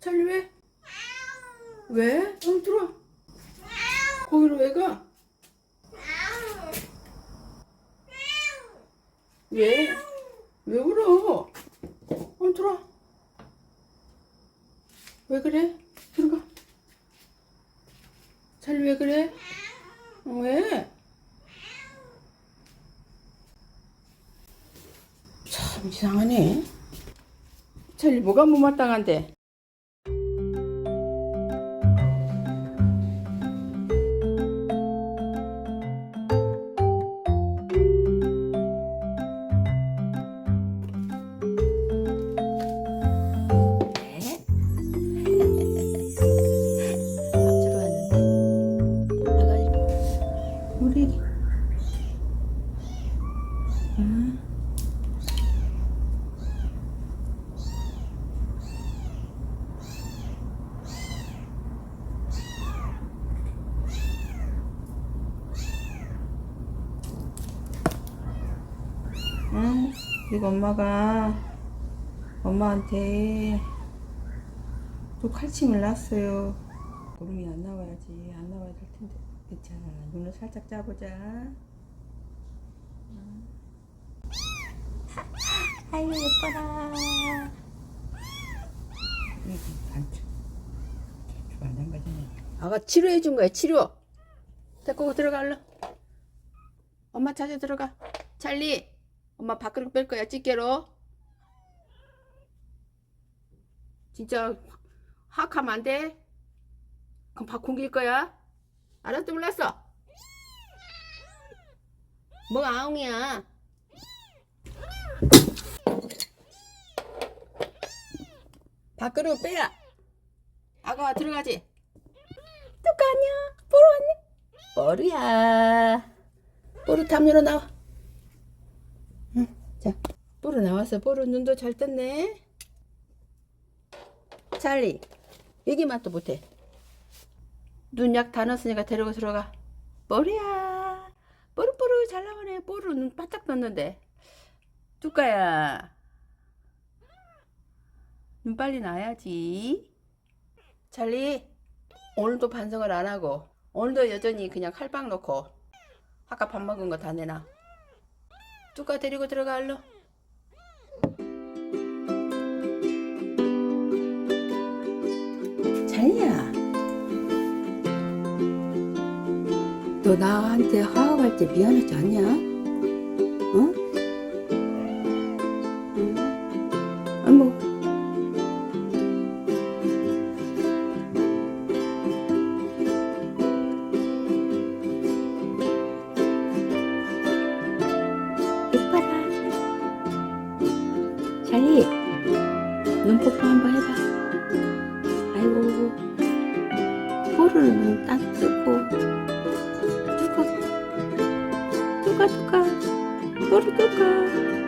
찰리 왜? 왜? 응 들어와 거기로 왜 가? 왜? 왜 울어? 응 들어와 왜 그래? 들어가 찰리 왜 그래? 어, 왜? 참 이상하네 찰리 뭐가 못마땅한데? 응? 이거 엄마가 엄마한테 또 칼침을 놨어요. 구름이 안 나와야지. 안 나와야 될 텐데. 괜찮아. 눈을 살짝 짜보자. 예뻐라 반쪽. 좋아하는 거잖아. 아가 치료해 준 거야 치료 데리고 들어가 얼른 엄마 찾아 들어가 찰리 엄마 밖으로 뺄 거야 집게로. 진짜 하악하면 안 돼? 그럼 밥 굶길 거야? 알았어 몰랐어? 뭐가 아웅이야? 밖으로 빼야. 아가 들어가지. 누가 아니야 보러 왔네? 뽀르야. 뽀르 담요로 나와. 응, 자 뽀르 나왔어. 뽀르 눈도 잘 떴네. 찰리 얘기만 또 못해. 눈 약 다 넣었으니까 데리고 들어가. 뽀르야. 뽀르뽀르 잘 나오네. 뽀르 눈 바짝 떴는데. 뚜까야. 눈 빨리 나야지. 찰리 오늘도 반성을 안 하고 오늘도 여전히 그냥 칼빵 넣고 아까 밥 먹은 거 다 내놔 뚜까 데리고 들어가 얼른 찰리야 너 나한테 화학할 때 미안하지 않냐? 어? 응? 예뻐라. 찰리, 눈뽀뽀 한번 해봐. 아이고, 뽀르는 딱 뜨고, 뚜까, 뚜까, 뚜까, 뽀르 뚜까.